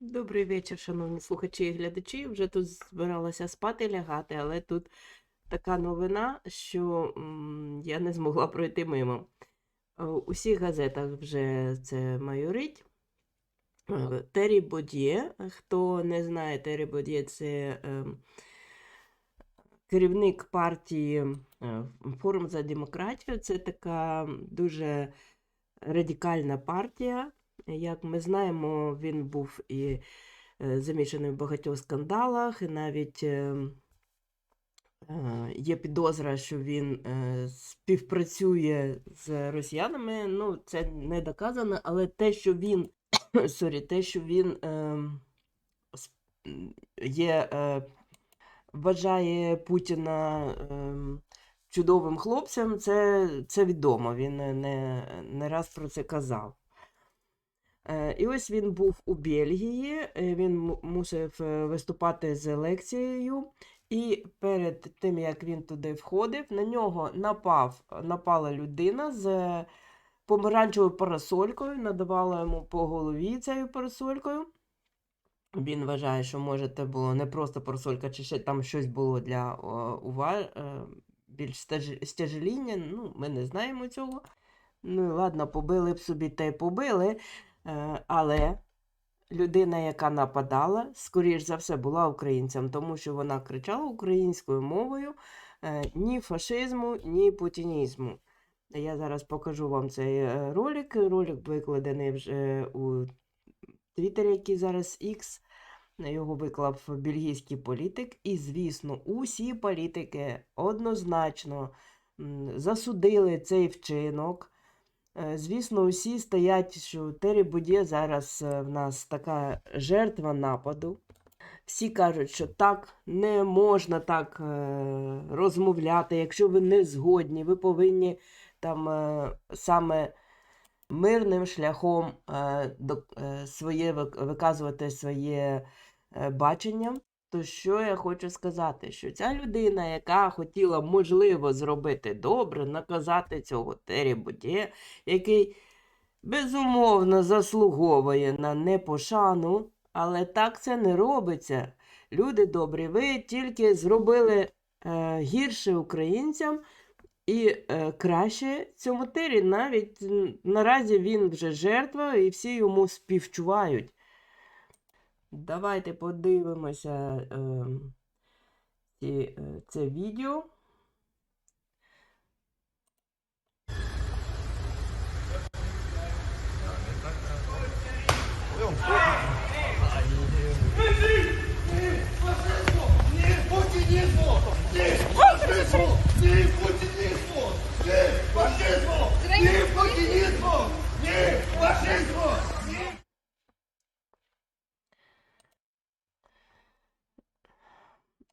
Добрий вечір, шановні слухачі і глядачі. Вже тут збиралася спати лягати, але тут така новина, що я не змогла пройти мимо. Е, У всіх газетах вже це майорить. Е, Террі Бодє. Хто не знає, Террі Бодє це ем, керівник партії е, Форум за демократію. Це така дуже радикальна партія. Як ми знаємо, він був і е, замішаний в багатьох скандалах, і навіть е, е, є підозра, що він співпрацює з росіянами. Ну, це не доказано, але те, що він, сорі, те, що він є, вважає Путіна чудовим хлопцем, це, це відомо. Він не, не раз про це казав. Е, І ось він був у Бельгії, е, він мусив е, виступати з лекцією, і перед тим, як він туди входив, на нього напав, напала людина з помаранчевою парасолькою, надавала йому по голові цією парасолькою. Він вважає, що може це було не просто парасолька, чи ще там щось було для ува... більш стяжеління. Ну, ми не знаємо цього. Ну і ладно, побили б собі та й побили. Е, Але людина, яка нападала, скоріш за все, була українцем, тому що вона кричала українською мовою е, ні фашизму, ні путінізму. Я зараз покажу вам цей е, ролик. Ролик викладений вже у Твіттері, який зараз X. Його виклав бельгійський політик. І, звісно, усі політики однозначно засудили цей вчинок. Е, Звісно, усі стоять, що Террі Будє зараз е, в нас така жертва нападу. Всі кажуть, що так не можна так е, розмовляти. Якщо ви не згодні, ви повинні там саме мирним шляхом своє, виказувати своє бачення. То що я хочу сказати, що ця людина, яка хотіла, можливо, зробити добре, наказати цього Террі Будє, який безумовно заслуговує на непошану, але так це не робиться. Люди добрі, ви тільки зробили е, гірше українцям і е, краще цьому Террі. Навіть наразі він вже жертва, і всі йому співчувають. Давайте подивимося е, е, це відео. Ні путінізму! Ні фашизму! Ні путінізму! Ні фашизму! Ні путінізму! Ні фашизму! Ні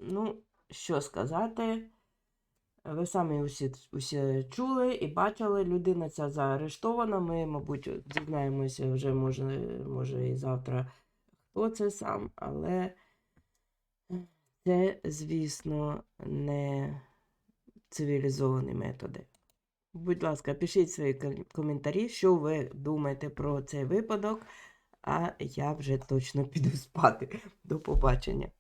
Ну, що сказати? Ви самі усі, усі чули і бачили, людина ця заарештована. Ми, мабуть, дізнаємося вже, може, може і завтра, хто це сам, але це, звісно, не цивілізовані методи. Будь ласка, пишіть свої коментарі, що ви думаєте про цей випадок, а я вже точно піду спати. До побачення.